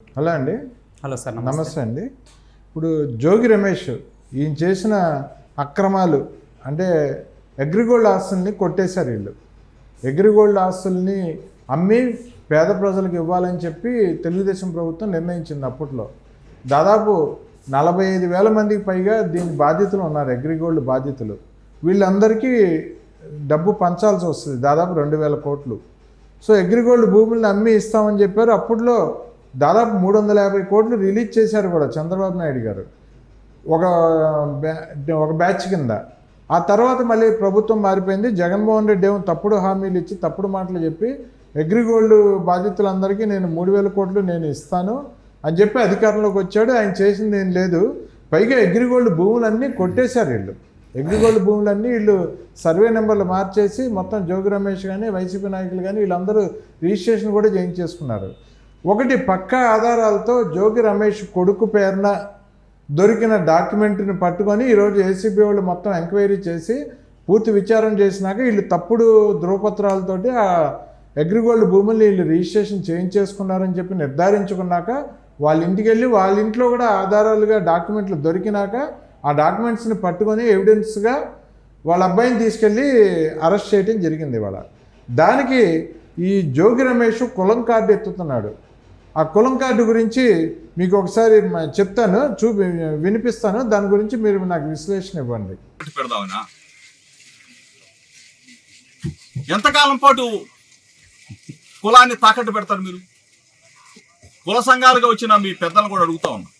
Hello అండి. Hello sir నమస్తే. అండి. ఇప్పుడు జోగి రమేష్ ఈయన చేసిన అక్రమాలు అంటే అగ్రిగోల్డ్ ఆస్తుల్ని కొట్టేశారు వీళ్ళు. అగ్రిగోల్డ్ ఆస్తుల్ని అమ్మి పేద ప్రజలకు ఇవ్వాలని చెప్పి తెలుగుదేశం ప్రభుత్వం నిర్ణయించింది అప్పట్లో. దాదాపు నలభై ఐదు వేల మందికి పైగా దీని బాధితులు ఉన్నారు అగ్రిగోల్డ్ బాధితులు. వీళ్ళందరికీ డబ్బు పంచాల్సి వస్తుంది దాదాపు రెండు వేల కోట్లు. సో అగ్రిగోల్డ్ భూములను అమ్మి ఇస్తామని చెప్పారు. అప్పట్లో దాదాపు మూడు వందల యాభై కోట్లు రిలీజ్ చేశారు కూడా చంద్రబాబు నాయుడు గారు. ఒక బ్యా- ఒక బ్యాచ్ కింద. ఆ తర్వాత మళ్ళీ ప్రభుత్వం మారిపోయింది. జగన్మోహన్ రెడ్డి ఏమో తప్పుడు హామీలు ఇచ్చి తప్పుడు మాటలు చెప్పి అగ్రిగోల్డ్ బాధితులందరికీ నేను మూడు వేల కోట్లు నేను ఇస్తాను అని చెప్పి అధికారంలోకి వచ్చాడు. ఆయన చేసింది ఏం లేదు. పైగా అగ్రిగోల్డ్ భూములన్నీ కొట్టేశారు వీళ్ళు. అగ్రిగోల్డ్ భూములన్నీ వీళ్ళు సర్వే నెంబర్లు మార్చేసి మొత్తం జోగి రమేష్ కానీ వైసీపీ నాయకులు కానీ వీళ్ళందరూ రిజిస్ట్రేషన్ కూడా చేయించేసుకున్నారు. ఒకటి పక్కా ఆధారాలతో జోగి రమేష్ కొడుకు పేరున దొరికిన డాక్యుమెంట్ని పట్టుకొని ఈరోజు ఏసీబీ వాళ్ళు మొత్తం ఎంక్వైరీ చేసి పూర్తి విచారణ చేసినాక వీళ్ళు తప్పుడు ధృవపత్రాలతోటి ఆ అగ్రిగోల్డ్ భూముల్ని వీళ్ళు రిజిస్ట్రేషన్ చేయించేసుకున్నారని చెప్పి నిర్ధారించుకున్నాక వాళ్ళ ఇంటికి వెళ్ళి వాళ్ళ ఇంట్లో కూడా ఆధారాలుగా డాక్యుమెంట్లు దొరికినాక ఆ డాక్యుమెంట్స్ని పట్టుకొని ఎవిడెన్స్గా వాళ్ళ అబ్బాయిని తీసుకెళ్ళి అరెస్ట్ చేయడం జరిగింది ఇవాళ. దానికి ఈ జోగి రమేష్ కులం కార్డు ఎత్తుతున్నాడు. ఆ కులం కార్డు గురించి మీకు ఒకసారి చెప్తాను చూపి వినిపిస్తాను. దాని గురించి మీరు నాకు విశ్లేషణ ఇవ్వండి. పెడదామనా? ఎంతకాలం పాటు కులాన్ని తాకట్టు పెడతారు మీరు? కుల సంఘాలుగా వచ్చిన మీ పెద్దలను కూడా అడుగుతా ఉన్నా.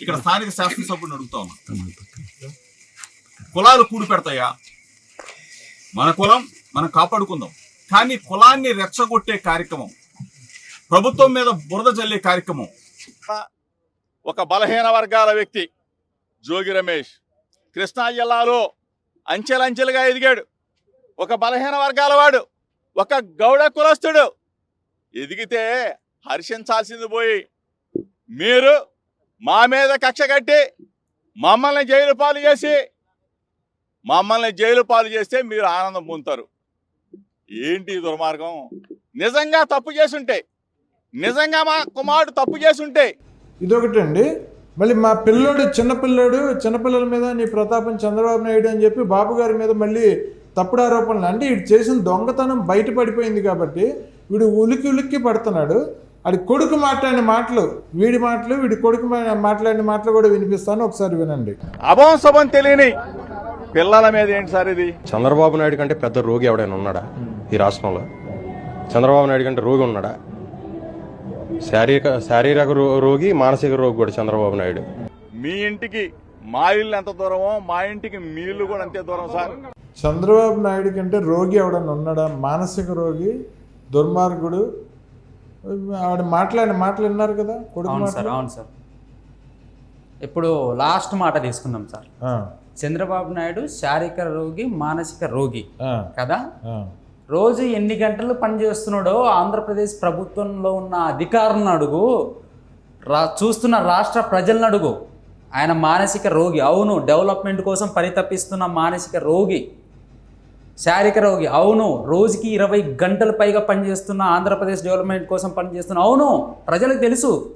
ఇక్కడ స్థానిక శాసనసభ్యుని అడుగుతా ఉన్నా. కులాలు కూడి పెడతాయా? మన కులం మనం కాపాడుకుందాం. కానీ కులాన్ని రెచ్చగొట్టే కార్యక్రమం ప్రభుత్వం మీద బురద చల్లే కార్యక్రమం. ఒక బలహీన వర్గాల వ్యక్తి జోగి రమేష్ కృష్ణా జిల్లాలో అంచెలంచెలుగా ఎదిగాడు. ఒక బలహీన వర్గాల వాడు ఒక గౌడ కులస్తుడు. ఎదిగితే హర్షించాల్సింది పోయి మీరు మా మీద కక్ష కట్టి మమ్మల్ని జైలు పాలు చేసి మమ్మల్ని జైలు పాలు చేస్తే మీరు ఆనందం పొందుతారు. ఏంటి దుర్మార్గం? నిజంగా తప్పు చేసుంటే నిజంగా మా కుమారుడు తప్పు చేసుంటే? ఇదొకటి అండి మళ్ళీ మా పిల్లోడు చిన్నపిల్లోడు చిన్నపిల్లల మీద నీ ప్రతాపం చంద్రబాబు నాయుడు అని చెప్పి బాబు గారి మీద మళ్ళీ తప్పుడు ఆరోపణలు. అంటే వీడు చేసిన దొంగతనం బయటపడిపోయింది కాబట్టి వీడు ఉలికి ఉలిక్కి పడుతున్నాడు. అది కొడుకు మాట్లాడిన మాటలు వీడి మాటలు వీడి కొడుకు మాట్లాడిన మాటలు కూడా వినిపిస్తాను. ఒకసారి వినండి. అభం శుభం తెలియని పిల్లల మీద ఏంటి సార్ ఇది? చంద్రబాబు నాయుడు కంటే పెద్ద రోగి ఎవడైనా ఉన్నాడా ఈ రాష్ట్రంలో? చంద్రబాబు నాయుడు కంటే రోగి ఉన్నాడా? శారీరక శారీరక రో- రోగి మానసిక రోగి కూడా చంద్రబాబు నాయుడు. మీ ఇంటికి మా ఇల్లు ఎంత దూరమో మా ఇంటికి మీ ఇల్లు కూడా అంతే దూరం సార్. చంద్రబాబు నాయుడు కంటే రోగి ఎవడన్నా ఉన్నాడా? మానసిక రోగి దుర్మార్గుడు. ఆవిడ మాట్లాడిన మాటలు విన్నారు కదా కొడుకు అవును సార్ మాటలు? అవును సార్. ఇప్పుడు లాస్ట్ మాట తీసుకుందాం సార్. ఆ, చంద్రబాబు నాయుడు శారీరక రోగి మానసిక రోగి ఆ, కదా? ఆ. రోజు ఎన్ని గంటలు పనిచేస్తున్నాడో ఆంధ్రప్రదేశ్ ప్రభుత్వంలో ఉన్న అధికారులను అడుగు రా చూస్తున్న రాష్ట్ర ప్రజలను అడుగు. ఆయన మానసిక రోగి. అవును డెవలప్మెంట్ కోసం పరితపిస్తున్న మానసిక రోగి. శారీరక రోగి. అవును రోజుకి ఇరవై గంటల పైగా పనిచేస్తున్న ఆంధ్రప్రదేశ్ డెవలప్మెంట్ కోసం పనిచేస్తున్న అవును ప్రజలకు తెలుసు.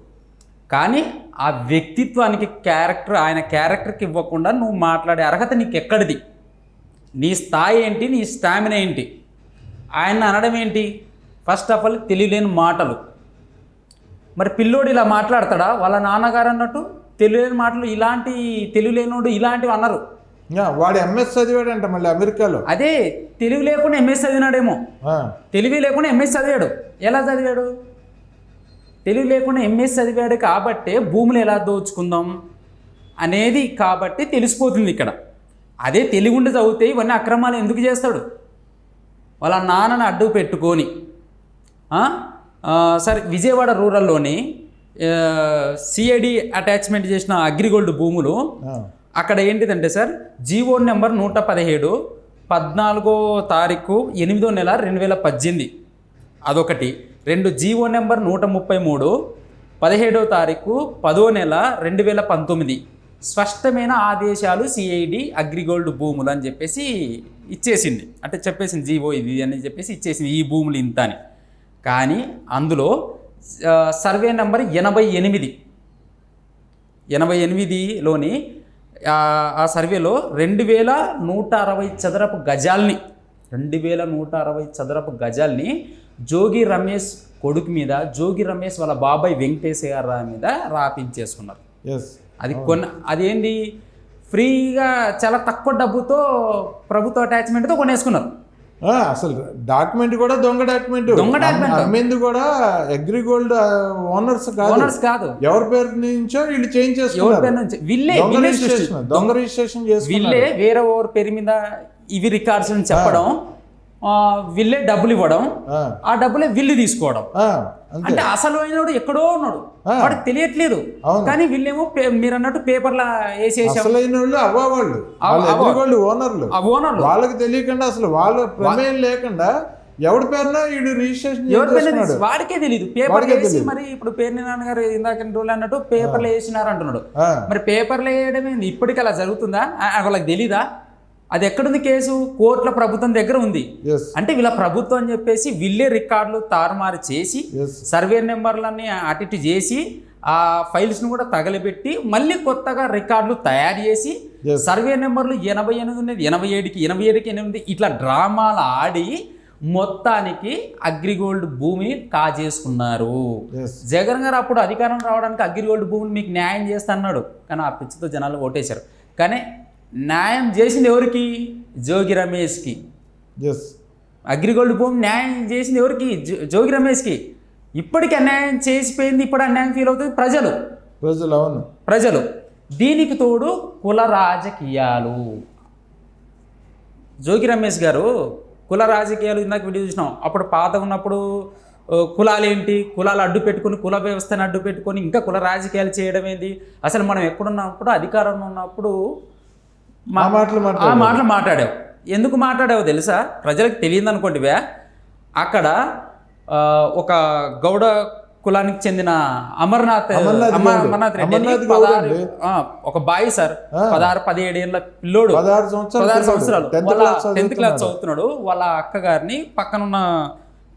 కానీ ఆ వ్యక్తిత్వానికి క్యారెక్టర్ ఆయన క్యారెక్టర్కి ఇవ్వకుండా నువ్వు మాట్లాడే అర్హత నీకు ఎక్కడిది నీ స్థాయి ఏంటి? నీ స్టామినా ఏంటి? ఆయన అనడం ఏంటి? ఫస్ట్ ఆఫ్ ఆల్ తెలియలేని మాటలు. మరి పిల్లోడు ఇలా మాట్లాడతాడా? వాళ్ళ నాన్నగారు అన్నట్టు తెలియలేని మాటలు ఇలాంటి తెలియలేనోడు ఇలాంటివి అన్నారు వాడు ఎంఎస్ చదివాడంట మళ్ళీ అమెరికాలో. అదే తెలివి లేకుండా ఎంఎస్ చదివినాడేమో. తెలివి లేకుండా ఎంఎస్ చదివాడు. ఎలా చదివాడు? తెలివి లేకుండా ఎంఎస్ చదివాడు కాబట్టే భూములు ఎలా దోచుకుందాం అనేది కాబట్టి తెలిసిపోతుంది ఇక్కడ. అదే తెలివి ఉండి చదివితే ఇవన్నీ అక్రమాలు ఎందుకు చేస్తాడు? వాళ్ళ నాన్నని అడ్డు పెట్టుకొని సరే విజయవాడ రూరల్లోని సిఐడి అటాచ్మెంట్ చేసిన అగ్రిగోల్డ్ భూములు అక్కడ ఏంటిదంటే సార్ జీవో నెంబర్ నూట పదిహేడు పద్నాలుగో తారీఖు ఎనిమిదో నెల రెండు వేల పద్దెనిమిది. అదొకటి. రెండు జీవో నెంబర్ నూట ముప్పై మూడు పదిహేడో తారీఖు పదో నెల రెండు వేల పంతొమ్మిది. స్పష్టమైన ఆదేశాలు సిఐడి అగ్రిగోల్డ్ భూములు అని చెప్పేసి ఇచ్చేసింది. అంటే చెప్పేసింది జీవో ఇది అని చెప్పేసి ఇచ్చేసింది ఈ భూములు ఇంత అని. కానీ అందులో సర్వే నెంబర్ ఎనభై ఎనిమిది. ఎనభై ఎనిమిదిలోని ఆ, సర్వేలో రెండు వేల నూట అరవై చదరపు గజాల్ని రెండు వేల నూట అరవై చదరపు గజాల్ని జోగి రమేష్ కొడుకు మీద జోగి రమేష్ వాళ్ళ బాబాయ్ వెంకటేశ్వర మీద రాపించేసుకున్నారు. ఎస్ అది కొన్న అదేంటి ఫ్రీగా చాలా తక్కువ డబ్బుతో ప్రభుత్వ అటాచ్మెంట్తో కొనేసుకున్నారు. అసలు డాక్యుమెంట్ కూడా దొంగ డాక్యుమెంట్. దొంగ. అమ్మింది కూడా అగ్రిగోల్డ్ ఓనర్స్ కాదు. ఓనర్స్ కాదు. ఎవరి పేరు నుంచో వీళ్ళు చేంజ్ ఎవరి చేసుకున్నారు. పేరు నుంచి? వీళ్ళే దొంగ వీళ్ళే రిజిస్ట్రేషన్ దొంగ రిజిస్ట్రేషన్ వీళ్ళే చేసుకున్నారు. వేరే ఓవర్ పేరు మీద ఇవి రికార్డ్స్ అని చెప్పడం. వీళ్ళే డబ్బులు ఇవ్వడం ఆ, డబ్బులే వీళ్ళు తీసుకోవడం. అంటే అసలు అయినోడు ఎక్కడో ఉన్నాడు. వాడికి తెలియట్లేదు. కానీ వీళ్ళేమో మీరు అన్నట్టు పేపర్లా వేసేసాం. అసలైన వాళ్ళు అవ్వ వాళ్ళు అవ్వ- వాళ్ళు అవ్వ. అగ్రిగోల్డ్ ఓనర్లు. ఓనర్లు. వాళ్ళకి తెలియకుండా అసలు వాళ్ళ ప్రమేయం లేకుండా ఎవడి పేరున వీడు రిజిస్ట్రేషన్ ఎవరి పేరు వాడికే తెలియదు పేపర్ వేసి. మరి ఇప్పుడు పేరు నాన్నగారు ఇందాక రోజులు అన్నట్టు పేపర్లు వేసినారు అంటున్నాడు మరి పేపర్లు వేయడం ఏంది ఇప్పటికి అలా జరుగుతుందా వాళ్ళకి తెలీదా? అది ఎక్కడుంది కేసు? కోర్టుల ప్రభుత్వం దగ్గర ఉంది. అంటే వీళ్ళ ప్రభుత్వం అని చెప్పేసి వీళ్ళే రికార్డులు తారుమారు చేసి సర్వే నెంబర్లన్నీ అటు ఇటు చేసి ఆ ఫైల్స్ను కూడా తగలబెట్టి మళ్ళీ కొత్తగా రికార్డులు తయారు చేసి. సర్వే నెంబర్లు ఎనభై ఎనిమిది ఉన్నది ఎనభై ఏడుకి ఎనభై ఏడుకి ఎనిమిది ఇట్లా డ్రామాలు ఆడి మొత్తానికి అగ్రిగోల్డ్ భూమిని కాజేసుకున్నారు. జగన్ గారు అప్పుడు అధికారం రావడానికి అగ్రిగోల్డ్ భూమిని మీకు న్యాయం చేస్తా అన్నాడు. కానీ ఆ పిచ్చితో జనాలు ఓటేశారు. కానీ న్యాయం చేసింది ఎవరికి? జోగి రమేష్కి. ఎస్ అగ్రిగోల్డ్ భూమి న్యాయం చేసింది ఎవరికి? జో- జోగి రమేష్కి. ఇప్పటికి అన్యాయం చేసిపోయింది ఇప్పుడు అన్యాయం ఫీల్ అవుతుంది ప్రజలు. ప్రజలు అవును. ప్రజలు. దీనికి తోడు కుల రాజకీయాలు. జోగి రమేష్ గారు కుల రాజకీయాలు ఇందాక వీడియో చూసినాం. అప్పుడు పాత ఉన్నప్పుడు కులాలు ఏంటి? కులాలు అడ్డు పెట్టుకొని కుల వ్యవస్థను అడ్డు పెట్టుకొని ఇంకా కుల రాజకీయాలు చేయడం ఏంది? అసలు మనం ఎక్కడున్నప్పుడు అధికారంలో ఉన్నప్పుడు మా- మాటలు ఆ మాట్లాడావు. మాటలు మాట్లాడావు ఎందుకు మాట్లాడావో తెలుసా ప్రజలకు తెలియదు అనుకోండివే అక్కడ ఆ, ఒక గౌడ కులానికి చెందిన అమర్నాథ్ అమర్నాథ్ అమ- గౌడ్. అమర్నాథ్ రెడ్డి పదహారు- ఒక బాయ్ సార్. పదహారు పదిహేడు ఏళ్ళ పిల్లోడు పదహారు సంవత్సరాలు టెన్త్ వాళ్ళ క్లాస్ టెన్త్ క్లాస్ చదువుతున్నాడు. చదువుతున్నాడు వాళ్ళ అక్క గారిని పక్కనున్న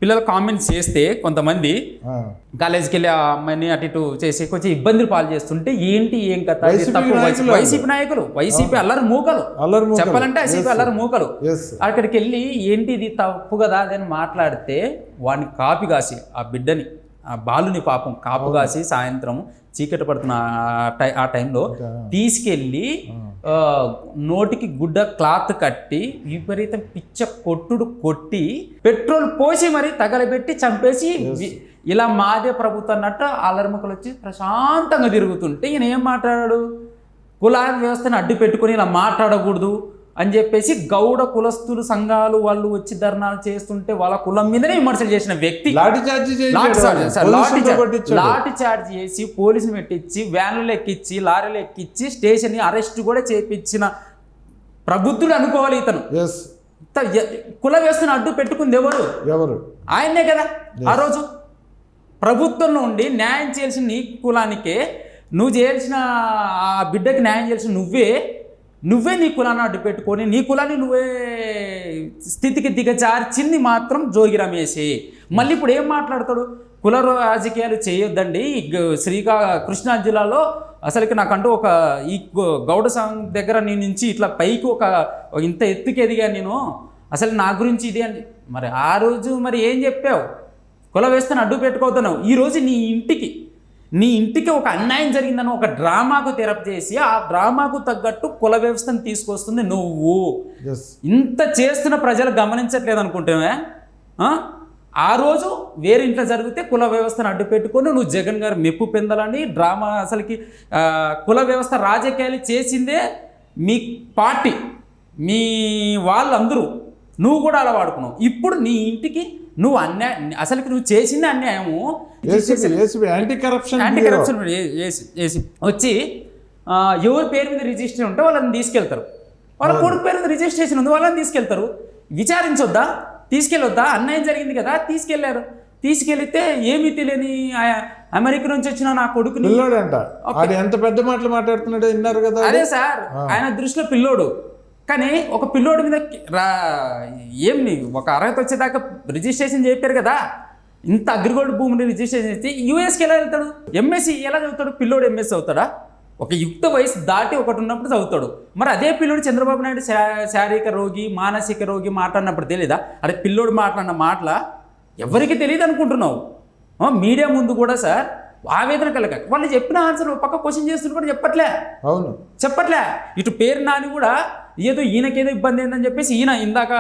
పిల్లలు కామెంట్స్ చేస్తే కొంతమంది కాలేజీకి వెళ్ళి ఆ అమ్మాయిని అటు ఇటు చేసి కొంచెం ఇబ్బందులు పాలు చేస్తుంటే ఏంటి ఏం కథ వైసీపీ నాయకులు వైసీపీ నాయకులు. వైసీపీ అల్లరి మూకలు. చెప్పాలంటే వైసీపీ. అల్లరి మూకలు. అక్కడికి వెళ్ళి ఏంటి ఇది తప్పు కదా? అని మాట్లాడితే వాడిని కాపీ కాసి ఆ బిడ్డని ఆ బాలుని పాపం కాపు కాసి సాయంత్రం చీకటి పడుతున్న ఆ టై- ఆ టైంలో తీసుకెళ్ళి నోటికి గుడ్డ క్లాత్ కట్టి విపరీతం పిచ్చ కొట్టుడు కొట్టి పెట్రోల్ పోసి మరి తగలబెట్టి చంపేసి ఇలా మాదే ప్రభుత్వం అన్నట్టు అల్లరిముకలు వచ్చి ప్రశాంతంగా తిరుగుతుంటే ఈయన ఏం మాట్లాడాడు? కులాల వ్యవస్థను అడ్డు పెట్టుకొని ఇలా మాట్లాడకూడదు. అని చెప్పేసి గౌడ కులస్తులు సంఘాలు వాళ్ళు వచ్చి ధర్నాలు చేస్తుంటే వాళ్ళ కులం మీదనే విమర్శలు చేసిన వ్యక్తి. లాఠీ చార్జ్ చేసి పోలీసులు పెట్టించి వ్యాన్లు ఎక్కించి లారీలు ఎక్కించి స్టేషన్ అరెస్ట్ కూడా చేపించిన ప్రబుద్ధుడు అనుకోవాలి ఇతను. కుల వ్యవస్థను అడ్డు పెట్టుకుంది ఎవరు? ఎవరు? ఆయనే కదా ఆ రోజు. ప్రభుత్వం నుండి న్యాయం చేయాల్సిన నీ కులానికే నువ్వు చేయాల్సిన ఆ బిడ్డకి న్యాయం చేయాల్సిన నువ్వే నువ్వే నీ కులాన్ని అడ్డు పెట్టుకొని నీ కులాన్ని నువ్వే స్థితికి దిగజార్చింది మాత్రం జోగి రమేషే మళ్ళీ ఇప్పుడు ఏం మాట్లాడతాడు? కుల రాజకీయాలు చేయొద్దండి. శ్రీకా కృష్ణా జిల్లాలో అసలుకి నాకంటూ ఒక ఈ గౌడ సంఘం దగ్గర నేను నుంచి ఇట్లా పైకి ఒక ఇంత ఎత్తుకి ఎదిగా నేను. అసలు నా గురించి ఇది అని మరి ఆ రోజు మరి ఏం చెప్పావు? కుల వేస్తాను అడ్డు పెట్టుకోతున్నావు ఈ రోజు నీ ఇంటికి నీ ఇంటికి ఒక అన్యాయం జరిగిందని ఒక డ్రామాకు తెరపు చేసి ఆ డ్రామాకు తగ్గట్టు కుల వ్యవస్థను తీసుకొస్తుంది నువ్వు. ఇంత చేస్తున్న ప్రజలు గమనించట్లేదు అనుకుంటామే ఆ? రోజు వేరే ఇంట్లో జరిగితే కుల వ్యవస్థను అడ్డు పెట్టుకొని నువ్వు జగన్ గారు మెప్పు పెందాలని డ్రామా అసలుకి కుల వ్యవస్థ రాజకీయాలు చేసిందే మీ పార్టీ మీ వాళ్ళందరూ. నువ్వు కూడా అలా వాడుకున్నావు ఇప్పుడు నీ ఇంటికి నువ్వు అన్యాయం అసలుకి నువ్వు చేసిందే అన్యాయము. యాంటీ కరప్షన్ యాంటీ కరప్షన్ వచ్చి ఎవరి పేరు మీద రిజిస్ట్రేషన్ ఉంటే వాళ్ళని తీసుకెళ్తారు. వాళ్ళ కొడుకు పేరు మీద రిజిస్ట్రేషన్ ఉంది వాళ్ళని తీసుకెళ్తారు. విచారించొద్దా? తీసుకెళ్ళొద్దా? అన్యాయం జరిగింది కదా తీసుకెళ్ళారు. తీసుకెళ్తే ఏమీ తెలియని అమెరికా నుంచి వచ్చిన నా కొడుకుని పిల్లోడంట. ఎంత పెద్ద మాటలు మాట్లాడుతున్నాడో విన్నారు కదా అదే సార్ ఆయన దృష్టిలో పిల్లోడు. కానీ ఒక పిల్లోడి మీద రా ఏం ఒక అర్హత వచ్చేదాకా రిజిస్ట్రేషన్ చెప్పారు కదా. ఇంత అగ్రిగోల్డ్ భూమిని రిజిస్ట్రేషన్ చేస్తే యూఎస్కి ఎలా వెళ్తాడు? ఎంఎస్సి ఎలా చదువుతాడు? పిల్లోడు ఎంఎస్సి అవుతాడా ఒక యుక్త వయసు దాటి ఒకటి ఉన్నప్పుడు చదువుతాడు. మరి అదే పిల్లోడు చంద్రబాబు నాయుడు శా- శారీరక రోగి మానసిక రోగి మాట్లాడినప్పుడు తెలియదా అరే పిల్లోడు మాట్లాడిన మాటల ఎవరికి తెలియదు అనుకుంటున్నావు? మీడియా ముందు కూడా సార్ ఆవేదన కలగ. వాళ్ళు చెప్పిన ఆన్సర్ ఒక పక్క క్వశ్చన్ చేస్తున్నారు కూడా చెప్పట్లే. అవును. చెప్పట్లే. ఇటు పేరు నాని కూడా ఏదో ఈయనకేదో ఇబ్బంది ఏందని చెప్పేసి ఈయన ఇందాక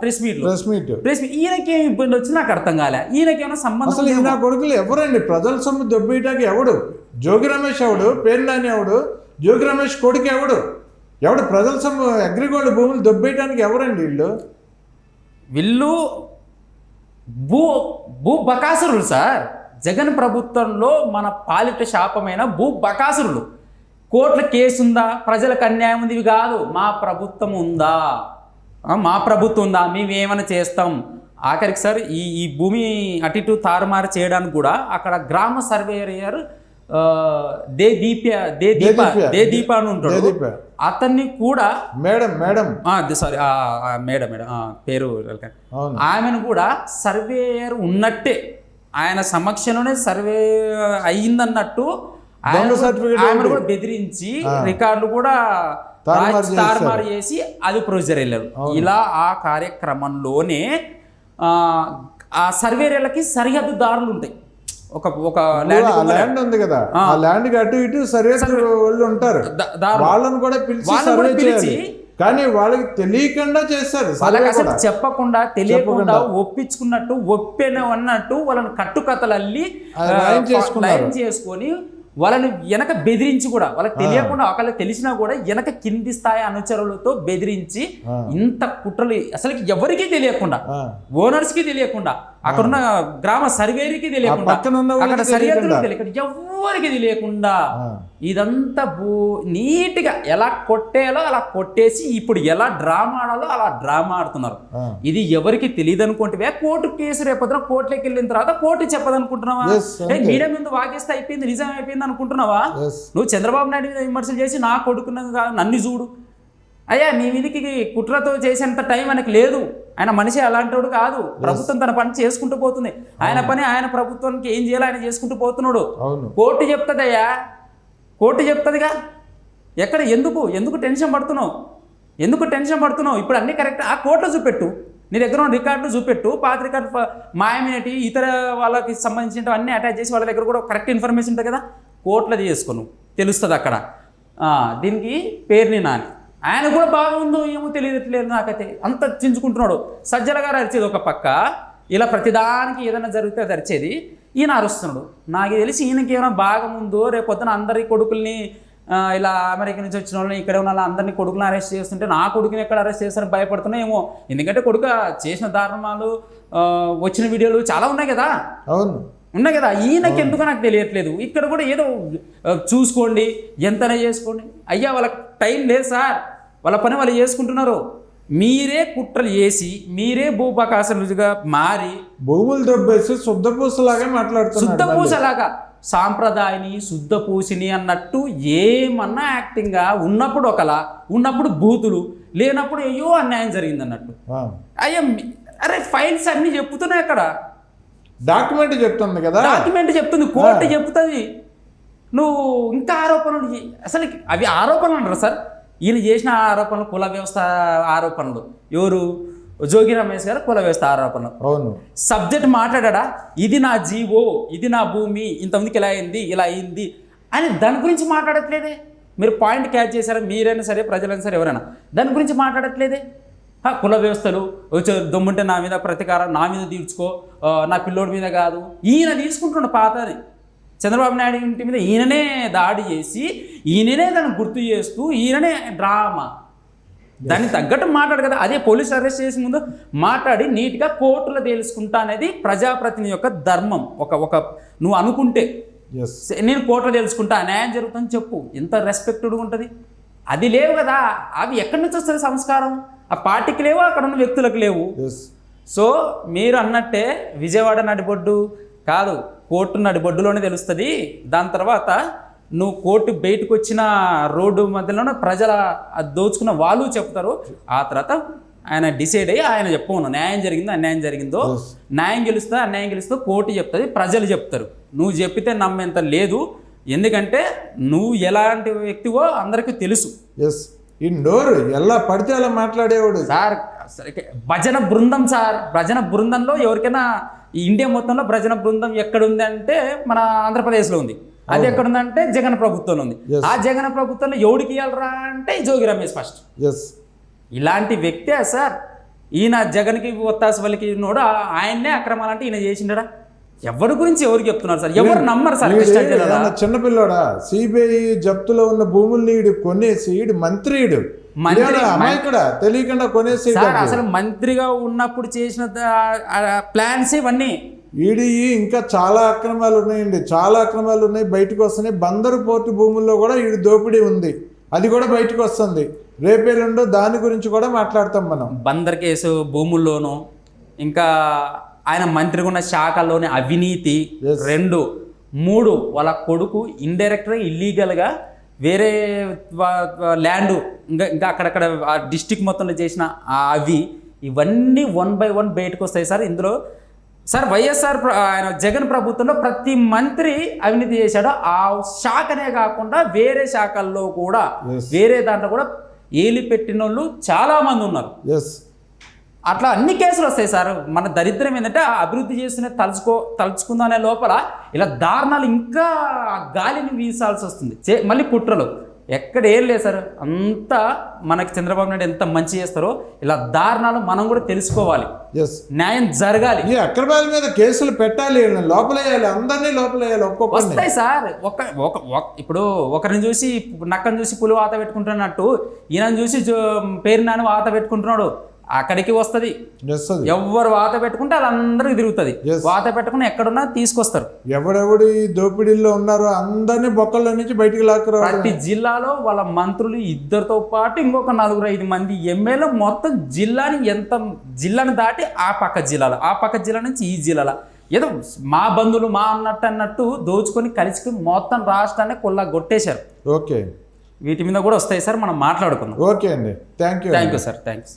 ప్రెస్ మీట్లో ప్రెస్ మీట్ ప్రెస్ మీట్ ఈయనకేం ఇబ్బంది వచ్చి నాకు అర్థం కాలే. ఈయనకేమైనా సంబంధం అసలు ఈ ఉందేమో. నా కొడుకులు ఎవరండి? ప్రజల సొమ్ము దొబ్బేయటానికి ఎవడు? జోగి రమేష్ ఎవడు? పేరు నాని ఎవడు? జోగి రమేష్ కొడుకు ఎవడు? ఎవడు ప్రజల సొమ్ము అగ్రిగోల్డ్ భూములు దొబ్బేయటానికి ఎవరండి వీళ్ళు? వీళ్ళు భూ భూ బకాసురులు సార్. జగన్ ప్రభుత్వంలో మన పాలిట శాపమైన భూ బకాసురులు. కోర్టుల కేసు ఉందా ప్రజలకు అన్యాయం ఉంది ఇవి కాదు. మా ప్రభుత్వం ఉందా మా ప్రభుత్వం ఉందా మేము ఏమైనా చేస్తాం? ఆఖరికి సార్ ఈ ఈ భూమి అటు ఇటు తారుమారు చేయడానికి కూడా అక్కడ గ్రామ సర్వేయర్ దే దీప దే దీప. దే దీప అని ఉంటాడు. అతన్ని కూడా madam madam. Sorry madam madam పేరు ఆమెను కూడా సర్వేయర్ ఉన్నట్టే. ఆయన సమక్షంలోనే సర్వే అయ్యిందన్నట్టు ఆయన దొంగ కూడా- బెదిరించి రికార్డులు కూడా తారుమారు చేసి అది ప్రొసీజర్ వెళ్ళారు. ఇలా ఆ కార్యక్రమంలోనే ఆ, సర్వేయర్లకి సరిహద్దు దారులు ఉంటాయి. ఒక ఒక ల్యాండ్ ఉంది కదా. ఆ. ల్యాండ్ అటు ఇటు సర్వే వాళ్ళు ఉంటారు. వాళ్ళని కూడా పిలిచి సర్వే చేయాలి. కానీ వాళ్ళకి తెలియకుండా చేస్తారు. అసలు కూడా. చెప్పకుండా తెలియకుండా ఒప్పించుకున్నట్టు ఒప్పెన అన్నట్టు వాళ్ళని కట్టుకథలు అల్లి చేసుకొని వాళ్ళని వెనక బెదిరించి కూడా వాళ్ళకి తెలియకుండా ఒకళ్ళకి తెలిసినా కూడా వెనక కింది స్థాయి అనుచరులతో బెదిరించి ఇంత కుట్రలు అసలు ఎవరికీ తెలియకుండా ఆ. ఓనర్స్కి తెలియకుండా అక్కడున్న గ్రామ సర్వేరికి తెలియకుండా అక్కడ తెలియకుండా. ఎవరికి తెలియకుండా. ఇదంతా భూ నీట్గా ఎలా కొట్టేయాలో అలా కొట్టేసి ఇప్పుడు ఎలా డ్రామా ఆడాలో అలా డ్రామా ఆడుతున్నారు. ఇది ఎవరికి తెలియదు అనుకుంటే కోర్టు కేసు రేపొద్దున కోర్టులోకి వెళ్ళిన తర్వాత కోర్టు చెప్పదనుకుంటున్నావా. మీడియా ముందు వాగేస్తే అయిపోయింది నిజం అయిపోయింది అనుకుంటున్నావా. నువ్వు చంద్రబాబు నాయుడు మీద విమర్శలు చేసి నా కొడుకున్న కాదు, నన్ను చూడు అయ్యా నీ మీదకి కుట్రతో చేసేంత టైం ఆయనకు లేదు ఆయన మనిషి అలాంటివాడు కాదు. ప్రభుత్వం తన పని చేసుకుంటూ పోతుంది. ఆయన పని ఆయన ప్రభుత్వానికి ఏం చేయాలో ఆయన చేసుకుంటూ పోతున్నాడు. కోర్టు చెప్తుందయ్యా. కోర్టు చెప్తుందిగా. ఎక్కడ? ఎందుకు? ఎందుకు టెన్షన్ పడుతున్నావు? ఎందుకు టెన్షన్ పడుతున్నావు? ఇప్పుడు అన్నీ కరెక్ట్. ఆ కోర్టులో చూపెట్టు. నీ దగ్గర ఉన్న రికార్డులు చూపెట్టు. పాత రికార్డు మాయమైనటి ఇతర వాళ్ళకి సంబంధించినవి అన్నీ అటాచ్ చేసి వాళ్ళ దగ్గర కూడా కరెక్ట్ ఇన్ఫర్మేషన్ ఉంటుంది కదా? కోర్టులో చేసుకోను. తెలుస్తుంది అక్కడ. దీనికి పేరుని నాని. ఆయన కూడా బాగుందో ఏమో తెలియట్లేదు నాకైతే. అంత చించుకుంటున్నాడు. సజ్జల గారు అరిచేది ఒక పక్క ఇలా ప్రతిదానికి ఏదైనా జరిగితే అది అరిచేది. ఈయన అరుస్తున్నాడు. నాకు తెలిసి ఈయనకి ఏమైనా భాగం ఉందో రేపు పొద్దున అందరి కొడుకుల్ని ఇలా అమెరికా నుంచి వచ్చిన వాళ్ళని ఇక్కడ ఉన్న వాళ్ళ అందరినీ కొడుకులను అరెస్ట్ చేస్తుంటే నా కొడుకుని ఎక్కడ అరెస్ట్ చేస్తారని భయపడుతున్నా ఏమో ఎందుకంటే కొడుకు చేసిన దారుణాలు వచ్చిన వీడియోలు చాలా ఉన్నాయి కదా. అవును. ఉన్నాయి కదా ఈయనకి ఎందుకో నాకు తెలియట్లేదు. ఇక్కడ కూడా ఏదో చూసుకోండి ఎంతనే చేసుకోండి. అయ్యా వాళ్ళకి టైం లేదు సార్. వాళ్ళ పని వాళ్ళు చేసుకుంటున్నారు. మీరే కుట్రలు చేసి మీరే భూపకాశలుగా మారి భూములు దొబ్బేసి శుద్ధ పూసలాగా శుద్ధ మాట్లాడుతున్నాడు పూసలాగా సాంప్రదాయని శుద్ధ పూసిని అన్నట్టు ఏమన్నా యాక్టింగ్గా ఉన్నప్పుడు ఒకలా ఉన్నప్పుడు బూతులు లేనప్పుడు అయ్యో అన్యాయం జరిగింది అన్నట్టు. అయ్యా అరే ఫైల్స్ అన్ని చెప్తున్నాయి అక్కడ. డాక్యుమెంట్ చెప్తుంది కదా. డాక్యుమెంట్ చెప్తుంది కోర్టు చెప్తుంది. నువ్వు ఇంకా ఆరోపణలు అసలు అవి ఆరోపణలు అంటారు సార్? ఈయన చేసిన ఆరోపణలు కుల వ్యవస్థ ఆరోపణలు. ఎవరు? జోగి రమేష్ గారు కుల వ్యవస్థ ఆరోపణలు. అవును. సబ్జెక్ట్ మాట్లాడా ఇది నా జీవో ఇది నా భూమి ఇంతమందికి ఇలా అయింది ఇలా అయింది అని దాని గురించి మాట్లాడట్లేదే. మీరు పాయింట్ క్యాచ్ చేశారా? మీరైనా సరే ప్రజలైనా సరే ఎవరైనా. దాని గురించి మాట్లాడట్లేదే. కుల వ్యవస్థలు వచ్చే దమ్ముంటే నా మీద ప్రతీకారం నా మీద తీర్చుకో నా పిల్లోడి మీద కాదు. ఈయన తీసుకుంటున్న పాతది. చంద్రబాబు నాయుడు ఇంటి మీద ఈయననే దాడి చేసి ఈయననే దాన్ని గుర్తు చేస్తూ ఈయననే డ్రామా. దానికి తగ్గట్టు మాట్లాడు కదా. అదే పోలీసు అరెస్ట్ చేసే ముందు మాట్లాడి నీట్గా కోర్టులో తేల్చుకుంటా అనేది ప్రజాప్రతినిధి యొక్క ధర్మం. ఒక ఒక నువ్వు అనుకుంటే. నేను కోర్టులో తెలుసుకుంటా న్యాయం జరుగుతుందని చెప్పు. ఎంత రెస్పెక్టెడ్ ఉంటుంది. అది లేవు కదా. అవి ఎక్కడి నుంచి వస్తుంది సంస్కారం? ఆ పార్టీకి లేవు అక్కడ ఉన్న వ్యక్తులకు లేవు. సో మీరు అన్నట్టే విజయవాడ నడిబొడ్డు కాదు కోర్టు నడిబొడ్డులోనే తెలుస్తుంది. దాని తర్వాత నువ్వు కోర్టు బయటకు వచ్చిన రోడ్డు మధ్యలోనే ప్రజల దోచుకున్న వాళ్ళు చెప్తారు. ఆ తర్వాత ఆయన డిసైడ్ అయ్యి ఆయన చెప్పను న్యాయం జరిగిందో అన్యాయం జరిగిందో. న్యాయం గెలుస్తుందో అన్యాయం గెలుస్తుందో కోర్టు చెప్తుంది ప్రజలు చెప్తారు. నువ్వు చెప్పితే నమ్మేంత లేదు. ఎందుకంటే నువ్వు ఎలాంటి వ్యక్తివో అందరికీ తెలుసు. ఎస్ ఈ నోరు ఎలా పడితే అలా మాట్లాడేవాడు. సార్ భజన బృందం సార్. భజన బృందంలో ఎవరికైనా ఈ ఇండియా మొత్తంలో భజన బృందం ఎక్కడ ఉంది అంటే మన ఆంధ్రప్రదేశ్లో ఉంది. అది ఎక్కడ ఉందంటే జగన్ ప్రభుత్వంలో ఉంది. ఆ జగన్ ప్రభుత్వంలో ఎవడికి ఇవ్వాలరా అంటే జోగి రమేష్ ఫస్ట్. ఎస్ ఇలాంటి వ్యక్తే సార్. ఈయన జగన్కి ఒత్తాస వాళ్ళకి నోడు ఆయన్నే అక్రమాలంటే ఈయన చేసిండడా? ఎవరి గురించి ఎవరికి చెప్తున్నారు సార్? ఎవరు నమ్మరు సార్ చిన్నపిల్లోడా సిబిఐ జప్తులో ఉన్న భూముల్ని ఈడు కొనేసి ఈడు మంత్రి ఈడు మంత్రి- ఈడేమన్నా అమాయకుడా? తెలియకుండా కొనేసి అసలు మంత్రిగా ఉన్నప్పుడు చేసిన ప్లాన్స్ ఇవన్నీ. ఈడి ఇంకా చాలా అక్రమాలు ఉన్నాయండి. చాలా అక్రమాలు ఉన్నాయి. బయటకు వస్తున్నాయి. బందరు పోర్టు భూముల్లో కూడా ఈడు దోపిడీ ఉంది. అది కూడా బయటకు వస్తుంది. రేపేలుండో దాని గురించి కూడా మాట్లాడతాం మనం. బందర్ కేసు భూముల్లోనూ ఇంకా ఆయన మంత్రిగా ఉన్న శాఖల్లోని అవినీతి. రెండు. మూడు వాళ్ళ కొడుకు ఇండైరెక్ట్గా ఇల్లీగల్గా వేరే ల్యాండ్ ఇంకా ఇంకా అక్కడక్కడ ఆ డిస్టిక్ మొత్తంలో చేసిన అవి ఇవన్నీ వన్ బై వన్ బయటకు వస్తాయి సార్. ఇందులో సార్ వైఎస్ఆర్ ఆయన జగన్ ప్రభుత్వంలో ప్రతి మంత్రి అవినీతి చేశాడు. ఆ శాఖనే కాకుండా వేరే శాఖల్లో కూడా. వేరే దాంట్లో కూడా ఏలి పెట్టిన వాళ్ళు చాలా మంది ఉన్నారు. ఎస్ అట్లా అన్ని కేసులు వస్తాయి సార్. మన దరిద్రం ఏంటంటే ఆ అభివృద్ధి చేస్తున్న తలుచుకో తలుచుకుందాం అనే లోపల ఇలా దారుణాలు ఇంకా గాలిని వీసాల్సి వస్తుంది. చే- మళ్ళీ కుట్రలు. ఎక్కడ ఏం లేదు సార్. అంతా మనకి చంద్రబాబు నాయుడు ఎంత మంచి చేస్తారో ఇలా దారుణాలు మనం కూడా తెలుసుకోవాలి. న్యాయం జరగాలి. ఈ అక్రమాల మీద కేసులు పెట్టాలి లోపలేయాలి అందరినీ లోపలేయాలి ఒక్కొక్కరిని. వస్తాయి సార్. ఒక ఒక ఇప్పుడు ఒకరిని చూసి నక్కని చూసి పులి వాత పెట్టుకుంటున్నట్టు ఈయనని చూసి పేరు నాని వాత పెట్టుకుంటున్నాడు. అక్కడికి వస్తుంది. ఎవరు వాత పెట్టుకుంటే వాళ్ళందరికీ తిరుగుతుంది. Yes. వాత పెట్టుకుని ఎక్కడున్నా తీసుకొస్తారు. ఎవడెవడు దోపిడీల్లో ఉన్నారో అందరినీ బొక్కల్లో నుంచి బయటికి లాక్కురావాలి ప్రతి జిల్లాలో వాళ్ళ మంత్రులు ఇద్దరితో పాటు ఇంకొక నలుగురు ఐదు మంది ఎమ్మెల్యే మొత్తం జిల్లాని ఎంత జిల్లాని దాటి ఆ పక్క జిల్లాలో ఆ పక్క జిల్లా నుంచి ఈ జిల్లాలో. ఏదో మా బంధువులు మా అన్నట్టు అన్నట్టు దోచుకొని కలిసి మొత్తం రాష్ట్రాన్ని కొల్లా కొట్టేశారు ఓకే. వీటి మీద కూడా వస్తాయి సార్ మనం మాట్లాడుకుందాం. ఓకే అండి. Thank you thank you sir thanks.